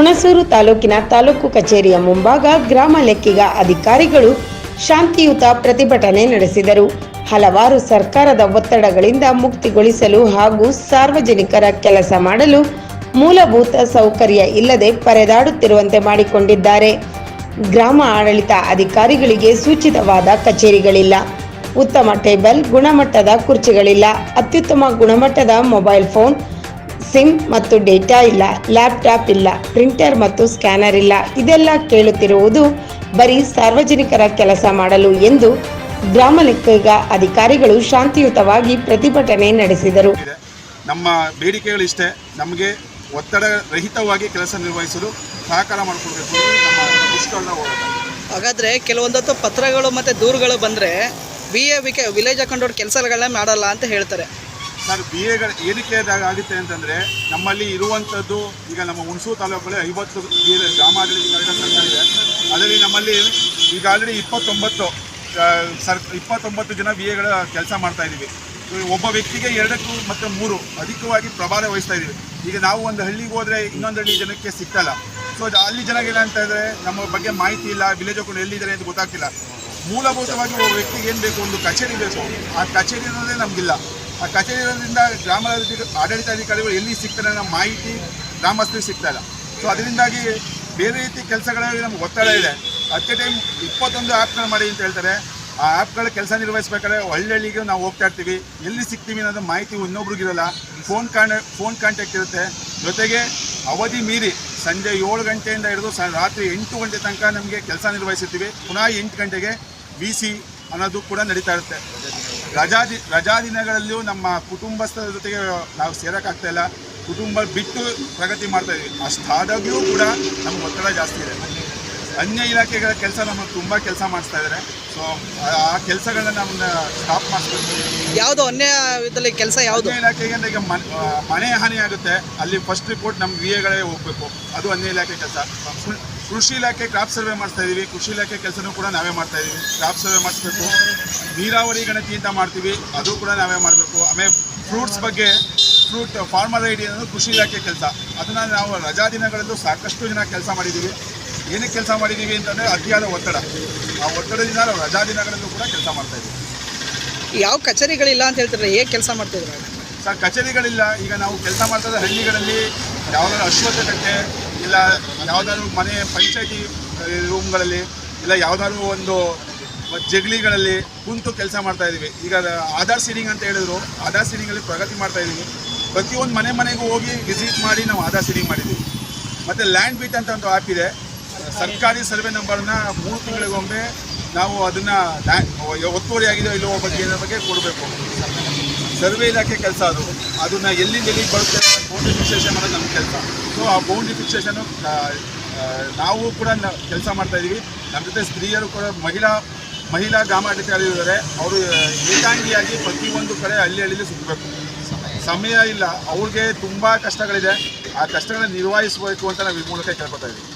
ಹುಣಸೂರು ತಾಲೂಕಿನ ತಾಲೂಕು ಕಚೇರಿಯ ಮುಂಭಾಗ ಗ್ರಾಮ ಲೆಕ್ಕಿಗ ಅಧಿಕಾರಿಗಳು ಶಾಂತಿಯುತ ಪ್ರತಿಭಟನೆ ನಡೆಸಿದರು. ಹಲವಾರು ಸರ್ಕಾರದ ಒತ್ತಡಗಳಿಂದ ಮುಕ್ತಿಗೊಳಿಸಲು ಹಾಗೂ ಸಾರ್ವಜನಿಕರ ಕೆಲಸ ಮಾಡಲು ಮೂಲಭೂತ ಸೌಕರ್ಯ ಇಲ್ಲದೆ ಪರೆದಾಡುತ್ತಿರುವಂತೆ ಮಾಡಿಕೊಂಡಿದ್ದಾರೆ. ಗ್ರಾಮ ಆಡಳಿತ ಅಧಿಕಾರಿಗಳಿಗೆ ಸೂಚಿತವಾದ ಕಚೇರಿಗಳಿಲ್ಲ. ಉತ್ತಮ ಟೇಬಲ್, ಗುಣಮಟ್ಟದ ಕುರ್ಚಿಗಳಿಲ್ಲ. ಅತ್ಯುತ್ತಮ ಗುಣಮಟ್ಟದ ಮೊಬೈಲ್ ಫೋನ್ ಸಿಮ್ ಮತ್ತು ಡೇಟಾ ಇಲ್ಲ ಲ್ಯಾಪ್ಟಾಪ್ ಇಲ್ಲ ಪ್ರಿಂಟರ್ ಮತ್ತು ಸ್ಕ್ಯಾನರ್ ಇಲ್ಲ. ಇದೆಲ್ಲ ಕೇಳುತ್ತಿರುವುದು ಬರೀ ಸಾರ್ವಜನಿಕರ ಕೆಲಸ ಮಾಡಲು ಎಂದು ಗ್ರಾಮ ಲೆಕ್ಕಿಗ ಅಧಿಕಾರಿಗಳು ಶಾಂತಿಯುತವಾಗಿ ಪ್ರತಿಭಟನೆ ನಡೆಸಿದರು. ನಮ್ಮ ಬೇಡಿಕೆಗಳು ಇಷ್ಟೇ. ನಮಗೆ ಒತ್ತಡ ರಹಿತವಾಗಿ ಕೆಲಸ ನಿರ್ವಹಿಸಲು ಸಹಕಾರ ಮಾಡಿಕೊಡ್ಬೇಕು ಹಾಗಾದರೆ ಕೆಲವೊಂದತ್ತು ಪತ್ರಗಳು ಮತ್ತು ದೂರುಗಳು ಬಂದರೆ B A VK village account ಕೆಲಸಗಳನ್ನ ಮಾಡಲ್ಲ ಅಂತ ಹೇಳ್ತಾರೆ. ಸರ್ ಬಿ ಎಗಳ ಏನಕ್ಕೆ ಆಗುತ್ತೆ ಅಂತಂದರೆ, ನಮ್ಮಲ್ಲಿ ಇರುವಂಥದ್ದು ಈಗ ನಮ್ಮ ಹುಣಸೂರು ತಾಲೂಕಲ್ಲಿ ಐವತ್ತು ಬಿ ಎ ಗ್ರಾಮಾಡಳಿತ ಇದೆ. ಅದರಲ್ಲಿ ನಮ್ಮಲ್ಲಿ ಈಗ ಆಲ್ರೆಡಿ ಇಪ್ಪತ್ತೊಂಬತ್ತು ಸರ್, ಇಪ್ಪತ್ತೊಂಬತ್ತು ಜನ ಬಿ ಎಗಳ ಕೆಲಸ ಮಾಡ್ತಾ ಇದ್ದೀವಿ. ಒಬ್ಬ ವ್ಯಕ್ತಿಗೆ ಎರಡಕ್ಕೂ ಮತ್ತು ಮೂರು ಅಧಿಕವಾಗಿ ಪ್ರಭಾರ ವಹಿಸ್ತಾ ಇದ್ದೀವಿ. ಈಗ ನಾವು ಒಂದು ಹಳ್ಳಿಗೆ ಹೋದರೆ ಇನ್ನೊಂದು ಹಳ್ಳಿ ಜನಕ್ಕೆ ಸಿಗ್ತಲ್ಲ ಸೊ ಅಲ್ಲಿ ಜನಗೆಲ್ಲ ಅಂತ ಇದ್ರೆ ನಮ್ಮ ಬಗ್ಗೆ ಮಾಹಿತಿ ಇಲ್ಲ ವಿಲೇಜ್ ಹಾಕೊಂಡು ಎಲ್ಲಿದ್ದಾರೆ ಅಂತ ಗೊತ್ತಾಗ್ತಿಲ್ಲ. ಮೂಲಭೂತವಾಗಿ ಒಬ್ಬ ವ್ಯಕ್ತಿಗೆ ಏನು ಬೇಕು, ಒಂದು ಕಚೇರಿ ಬೇಕು. ಆ ಕಚೇರಿ ಅನ್ನೋದೇ ನಮಗಿಲ್ಲ. ಆ ಕಚೇರಿ ಇರೋದ್ರಿಂದ ಗ್ರಾಮ ಆಡಳಿತಾಧಿಕಾರಿಗಳು ಎಲ್ಲಿ ಸಿಗ್ತಾರೆ ಅನ್ನೋ ಮಾಹಿತಿ ಗ್ರಾಮಸ್ಥರಿಗೆ ಸಿಗ್ತಾ ಇಲ್ಲ. ಸೊ ಅದರಿಂದಾಗಿ ಬೇರೆ ರೀತಿ ಕೆಲಸಗಳಲ್ಲಿ ನಮ್ಗೆ ಒತ್ತಡ ಇದೆ. ಎ ಟೈಮ್ ಇಪ್ಪತ್ತೊಂದು ಆ್ಯಪ್ಗಳು ಮಾಡಿ ಅಂತ ಹೇಳ್ತಾರೆ. ಆ ಆ್ಯಪ್ಗಳ ಕೆಲಸ ನಿರ್ವಹಿಸ್ಬೇಕಾದ್ರೆ ಹಳ್ಳಿಗೆ ನಾವು ಹೋಗ್ತಾ ಇರ್ತೀವಿ. ಎಲ್ಲಿ ಸಿಗ್ತೀವಿ ಅನ್ನೋದು ಮಾಹಿತಿ ಇನ್ನೊಬ್ರಿಗಿರಲ್ಲ ಫೋನ್ ಕಾಂಟ್ ಫೋನ್ ಕಾಂಟ್ಯಾಕ್ಟ್ ಇರುತ್ತೆ. ಜೊತೆಗೆ ಅವಧಿ ಮೀರಿ ಸಂಜೆ ಏಳು ಗಂಟೆಯಿಂದ ಹಿಡಿದು ಸ, ರಾತ್ರಿ ಎಂಟು ಗಂಟೆ ತನಕ ನಮಗೆ ಕೆಲಸ ನಿರ್ವಹಿಸಿರ್ತೀವಿ. ಪುನಃ ಎಂಟು ಗಂಟೆಗೆ ಬಿ ಸಿ ಅನ್ನೋದು ಕೂಡ ನಡೀತಾ ಇರುತ್ತೆ. ರಜಾ ದಿ ರಜಾ ದಿನಗಳಲ್ಲೂ ನಮ್ಮ ಕುಟುಂಬಸ್ಥರ ಜೊತೆಗೆ ನಾವು ಸೇರೋಕ್ಕಾಗ್ತಾ ಇಲ್ಲ. ಕುಟುಂಬ ಬಿಟ್ಟು ಪ್ರಗತಿ ಮಾಡ್ತಾ ಇದ್ವಿ ಅಷ್ಟಾದಾಗ್ಯೂ ಕೂಡ ನಮ್ಗೆ ಒತ್ತಡ ಜಾಸ್ತಿ ಇದೆ. ಅನ್ಯ ಇಲಾಖೆಗಳ ಕೆಲಸ ನಮಗೆ ತುಂಬ ಕೆಲಸ ಮಾಡಿಸ್ತಾ ಇದ್ದಾರೆ. ಸೊ ಆ ಕೆಲಸಗಳನ್ನ ನಮ್ಮನ್ನ ಸ್ಟಾಪ್ ಮಾಡಿಸ್ಬೇಕು. ಯಾವುದು ಅನ್ಯ ಇದರಲ್ಲಿ ಕೆಲಸ ಯಾವುದು? ಅನ್ಯ ಇಲಾಖೆಗೆ ಅಂದರೆ ಈಗ ಮನ್- ಮನೆ ಹಾನಿ ಆಗುತ್ತೆ. ಅಲ್ಲಿ ಫಸ್ಟ್ ರಿಪೋರ್ಟ್ ನಮ್ಮ ವಿ ಎಗಳೇ ಹೋಗಬೇಕು. ಅದು ಅನ್ಯ ಇಲಾಖೆ ಕೆಲಸ. ಕೃಷಿ ಇಲಾಖೆ ಕ್ರಾಪ್ ಸರ್ವೆ ಮಾಡ್ತಾ ಇದೀವಿ. ಕೃಷಿ ಇಲಾಖೆ ಕೆಲಸನೂ ಕೂಡ ನಾವೇ ಮಾಡ್ತಾ ಇದೀವಿ. ಕ್ರಾಪ್ ಸರ್ವೆ ಮಾಡಿಸ್ಬೇಕು. ನೀರಾವರಿ ಗಣತಿ ಅಂತ ಮಾಡ್ತೀವಿ. ಅದು ಕೂಡ ನಾವೇ ಮಾಡಬೇಕು. ಆಮೇಲೆ ಫ್ರೂಟ್ಸ್ ಬಗ್ಗೆ ಫ್ರೂಟ್ ಫಾರ್ಮರ್ ಐಡಿ ಅನ್ನೋದು ಕೃಷಿ ಇಲಾಖೆ ಕೆಲಸ. ಅದನ್ನು ನಾವು ರಜಾ ದಿನಗಳಲ್ಲೂ ಸಾಕಷ್ಟು ಜನ ಕೆಲಸ ಮಾಡಿದ್ದೀವಿ ಏನಕ್ಕೆ ಕೆಲಸ ಮಾಡಿದ್ದೀವಿ ಅಂತಂದರೆ ಅತಿಯಾದ ಒತ್ತಡ. ಆ ಒತ್ತಡದಿಂದ ನಾವು ರಜಾ ದಿನಗಳಲ್ಲೂ ಕೂಡ ಕೆಲಸ ಮಾಡ್ತಾ ಇದ್ದೀವಿ ಯಾವ ಕಚೇರಿಗಳಿಲ್ಲ ಅಂತ ಹೇಳ್ತಾರೆ ಹೇಗೆ ಕೆಲಸ ಮಾಡ್ತಿದ್ರು ಸರ್ ಕಚೇರಿಗಳಿಲ್ಲ. ಈಗ ನಾವು ಕೆಲಸ ಮಾಡ್ತಾ ಹಳ್ಳಿಗಳಲ್ಲಿ ಯಾವುದಾದ್ರು ಅಶ್ವತ್ಥಕಟ್ಟೆ ಇಲ್ಲ, ಯಾವುದಾದ್ರು ಮನೆ ಪಂಚಾಯತಿ ರೂಮ್ಗಳಲ್ಲಿ ಇಲ್ಲ, ಯಾವುದಾದ್ರು ಒಂದು ಜಗಲಿಗಳಲ್ಲಿ ಕುಂತು ಕೆಲಸ ಮಾಡ್ತಾ ಇದ್ದೀವಿ. ಈಗ ಆಧಾರ್ ಸೀಡಿಂಗ್ ಅಂತ ಹೇಳಿದ್ರು, ಆಧಾರ್ ಸೀಡಿಂಗಲ್ಲಿ ಪ್ರಗತಿ ಮಾಡ್ತಾ ಇದ್ದೀವಿ. ಪ್ರತಿಯೊಂದು ಮನೆ ಮನೆಗೂ ಹೋಗಿ ವಿಸಿಟ್ ಮಾಡಿ ನಾವು ಆಧಾರ್ ಸೀಡಿಂಗ್ ಮಾಡಿದ್ದೀವಿ. ಮತ್ತು ಲ್ಯಾಂಡ್ ಬೀಟ್ ಅಂತ ಒಂದು ಆ್ಯಪ್ ಇದೆ. ಸರ್ಕಾರಿ ಸರ್ವೆ ನಂಬರ್ನ ಮೂರು ತಿಂಗಳಿಗೊಮ್ಮೆ ನಾವು ಅದನ್ನು ಒತ್ತುವರಿ ಆಗಿದೆಯೋ ಇಲ್ಲೋ ಬಗ್ಗೆ ಬಗ್ಗೆ ಕೊಡಬೇಕು. ಸರ್ವೆ ಇಲಾಖೆ ಕೆಲಸ ಅದು. ಅದನ್ನ ಎಲ್ಲಿಂದ ಎಲ್ಲಿಗೆ ಬರುತ್ತೆ ಬೌಂಡ್ರಿ ಫಿಕ್ಸೇಷನ್ ಮಾಡೋದು ನಮ್ಮ ಕೆಲಸ. ಸೊ ಆ ಬೌಂಡ್ರಿ ಫಿಕ್ಸೇಷನು ನಾವು ಕೂಡ ಕೆಲಸ ಮಾಡ್ತಾ ಇದ್ದೀವಿ ನಮ್ಮ ಜೊತೆ ಸ್ತ್ರೀಯರು ಕೂಡ, ಮಹಿಳಾ ಮಹಿಳಾ ಗ್ರಾಮಾಧಿಕಾರಿಗಳಿದ್ದಾರೆ ಅವರು ಏಕಾಂಗಿಯಾಗಿ ಪ್ರತಿಯೊಂದು ಕಡೆ ಹಳ್ಳಿ ಹಳ್ಳಿಲಿ ಸುತ್ತಬೇಕು ಸಮಯ ಇಲ್ಲ. ಅವ್ರಿಗೆ ತುಂಬ ಕಷ್ಟಗಳಿದೆ. ಆ ಕಷ್ಟಗಳನ್ನ ನಿರ್ವಹಿಸಬೇಕು ಅಂತ ನಾವು ಈ ಮೂಲಕ ಕೇಳ್ಕೊತಾ ಇದ್ದೀವಿ